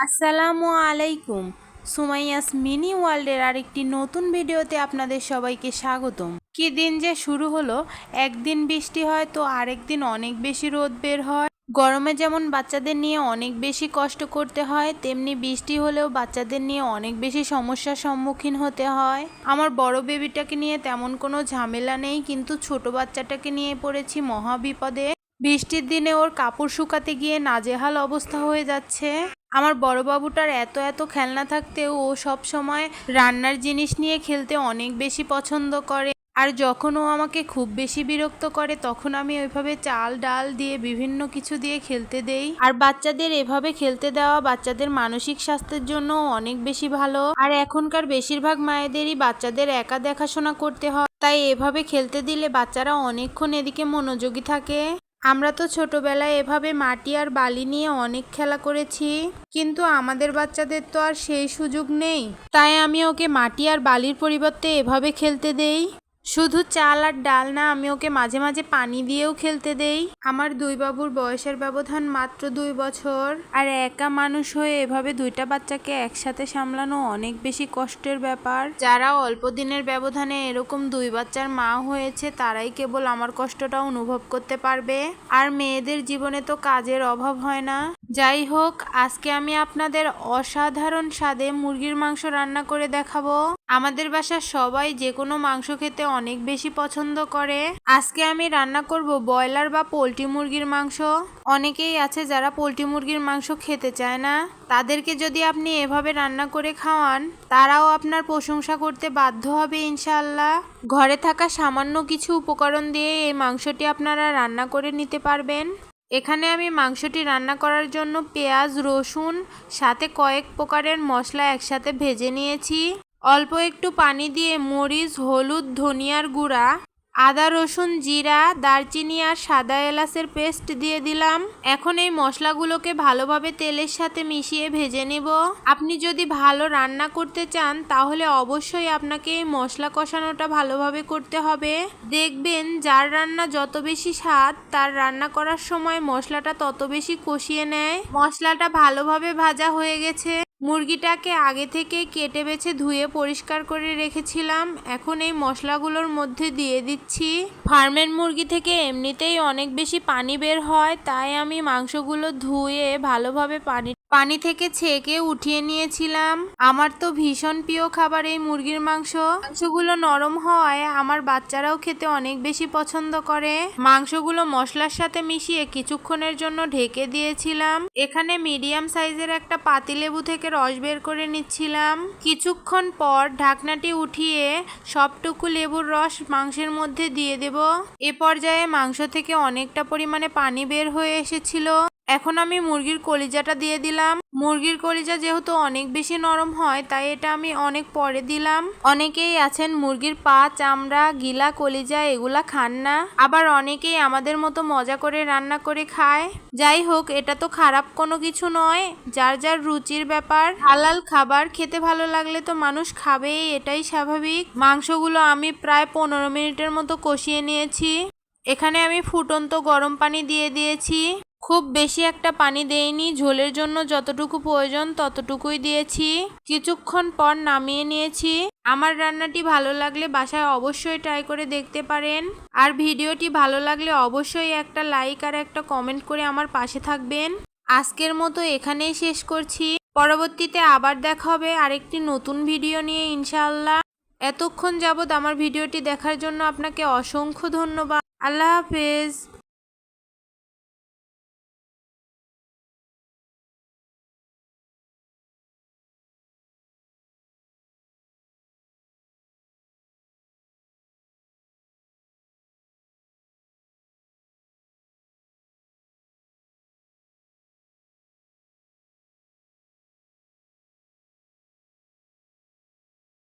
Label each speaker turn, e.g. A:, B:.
A: আসসালামু আলাইকুম। সুমাইয়াস মিনি ওয়ার্ল্ডের আরেকটি নতুন ভিডিওতে আপনাদের সবাইকে স্বাগতম। কি দিন যে শুরু হলো, একদিন বৃষ্টি হয় তো আরেক দিন অনেক বেশি রোদ বের হয়। গরমে যেমন বাচ্চাদের নিয়ে অনেক বেশি কষ্ট করতে হয়, তেমনি বৃষ্টি হলেও বাচ্চাদের নিয়ে অনেক বেশি সমস্যার সম্মুখীন হতে হয়। আমার বড় বেবিটাকে নিয়ে তেমন কোনো ঝামেলা নেই, কিন্তু ছোট বাচ্চাটাকে নিয়ে পড়েছি মহা বিপদে বৃষ্টির দিনে ওর কাপড় শুকাতে গিয়ে নাজেহাল অবস্থা হয়ে যাচ্ছে। আমার বড় বাবুটার এত এত খেলনা থাকতেও ও সব সময় রান্নার জিনিস নিয়ে খেলতে অনেক বেশি পছন্দ করে। আর যখন ও আমাকে খুব বেশি বিরক্ত করে, তখন আমি ওইভাবে চাল, ডাল দিয়ে বিভিন্ন কিছু দিয়ে খেলতে দেই। আর বাচ্চাদের এভাবে খেলতে দেওয়া বাচ্চাদের মানসিক স্বাস্থ্যের জন্য অনেক বেশি ভালো। আর এখনকার বেশিরভাগ মায়েদেরই বাচ্চাদের একা দেখাশোনা করতে হয়। তাই এভাবে খেলতে দিলে বাচ্চারা অনেকক্ষণ এদিকে মনোযোগী থাকে। আমরা তো ছোটবেলায় এভাবে মাটি আর বালি নিয়ে অনেক খেলা করেছি। কিন্তু আমাদের বাচ্চাদের তো আর সেই সুযোগ নেই। তাই আমি ওকে মাটি আর বালির পরিবর্তে এভাবে খেলতে দেই। শুধু চাল আর ডাল না, আমি ওকে মাঝে মাঝে পানি দিয়েও খেলতে দেই। আমার দুই বাবুর বয়সের ব্যবধান মাত্র দুই বছর। আর একা মানুষ হয়ে এভাবে দুইটা বাচ্চাকে একসাথে সামলানো অনেক বেশি কষ্টের ব্যাপার। যারা অল্প দিনের ব্যবধানে এরকম দুই বাচ্চার মা হয়েছে, তারাই কেবল আমার কষ্টটা অনুভব করতে পারবে। আর মেয়েদের জীবনে তো কাজের অভাব হয় না। যাই হোক, আজকে আমি আপনাদের অসাধারণ স্বাদে মুরগির মাংস রান্না করে দেখাবো। আমাদের বাসার সবাই যে কোনো মাংস খেতে অনেক বেশি পছন্দ করে। আজকে আমি রান্না করব ব্রয়লার বা পোলট্রি মুরগির মাংস। অনেকেই আছে যারা পোলট্রি মুরগির মাংস খেতে চায় না। তাদেরকে যদি আপনি এভাবে রান্না করে খাওয়ান, তারাও আপনার প্রশংসা করতে বাধ্য হবে ইনশাল্লাহ ঘরে থাকা সামান্য কিছু উপকরণ দিয়ে এই মাংসটি আপনারা রান্না করে নিতে পারবেন। এখানে আমি মাংসটি রান্না করার জন্য পেঁয়াজ, রসুন, সাথে কয়েক প্রকারের মশলা একসাথে ভেজে নিয়েছি। অল্প একটু পানি দিয়ে মরিচ, হলুদ, ধনিয়ার গুঁড়া আদা, রসুন, জিরা, দারচিনি আর সাদা এলাচের পেস্ট দিয়ে দিলাম। এখন এই মশলাগুলোকে ভালোভাবে তেলের সাথে মিশিয়ে ভেজে নেব। আপনি যদি ভালো রান্না করতে চান, তাহলে অবশ্যই আপনাকে এই মশলা কষানোটা ভালোভাবে করতে হবে। দেখবেন, যার রান্না যত বেশি স্বাদ, তার রান্না করার সময় মশলাটা তত বেশি কষিয়ে নেয়। মশলাটা ভালোভাবে ভাজা হয়ে গেছে। মুরগিটাকে আগে থেকে কেটে বেছে ধুয়ে পরিষ্কার করে রেখেছিলাম। এখন এই মশলাগুলোর মধ্যে দিয়ে দিচ্ছি। ফার্মের মুরগি থেকে এমনিতেই অনেক বেশি পানি বের হয়, তাই আমি মাংসগুলো ধুয়ে ভালোভাবে পানি পানি থেকে ছেঁকে উঠিয়ে নিয়েছিলাম। আমার তো ভীষণ প্রিয় খাবার এই মুরগির মাংস। মাংসগুলো নরম হওয়ায় আমার বাচ্চারাও খেতে অনেক বেশি পছন্দ করে। মাংসগুলো মশলার সাথে মিশিয়ে কিছুক্ষণের জন্য ঢেকে দিয়েছিলাম। এখানে মিডিয়াম সাইজের একটা পাতিলেবু থেকে রস বের করে নিচ্ছিলাম। কিছুক্ষণ পর ঢাকনাটি উঠিয়ে সবটুকু লেবুর রস মাংসের মধ্যে দিয়ে দেব। এ পর্যায়ে মাংস থেকে অনেকটা পরিমাণে পানি বের হয়ে এসেছিল। এখন আমি মুরগির কলিজাটা দিয়ে দিলাম। মুরগির কলিজা যেহেতু অনেক বেশি নরম হয়, তাই এটা আমি অনেক পরে দিলাম। অনেকেই আছেন মুরগির পা, চামড়া, গিলা, কলিজা, এগুলা খান না। আবার অনেকেই আমাদের মতো মজা করে রান্না করে খায়। যাই হোক, এটা তো খারাপ কোনো কিছু নয়। যার যার রুচির ব্যাপার, হালাল খাবার খেতে ভালো লাগলে তো মানুষ খাবেই, এটাই স্বাভাবিক। মাংসগুলো আমি প্রায় পনেরো মিনিটের মতো কষিয়ে নিয়েছি। এখানে আমি ফুটন্ত গরম পানি দিয়ে দিয়েছি। খুব বেশি একটা পানি দেইনি, ঝোলের জন্য যতটুকু প্রয়োজন ততটুকুই দিয়েছি। কিছুক্ষণ পর নামিয়ে নিয়েছি। আমার রান্নাটি ভালো লাগলে বাসায় অবশ্যই ট্রাই করে দেখতে পারেন। আর ভিডিওটি ভালো লাগলে অবশ্যই একটা লাইক আর একটা কমেন্ট করে আমার পাশে থাকবেন। আজকের মতো এখানেই শেষ করছি। পরবর্তীতে আবার দেখা হবে আরেকটি নতুন ভিডিও নিয়ে, ইনশাআল্লাহ। এতক্ষণ যাবৎ আমার ভিডিওটি দেখার জন্য আপনাকে অসংখ্য ধন্যবাদ। আল্লাহ হাফেজ।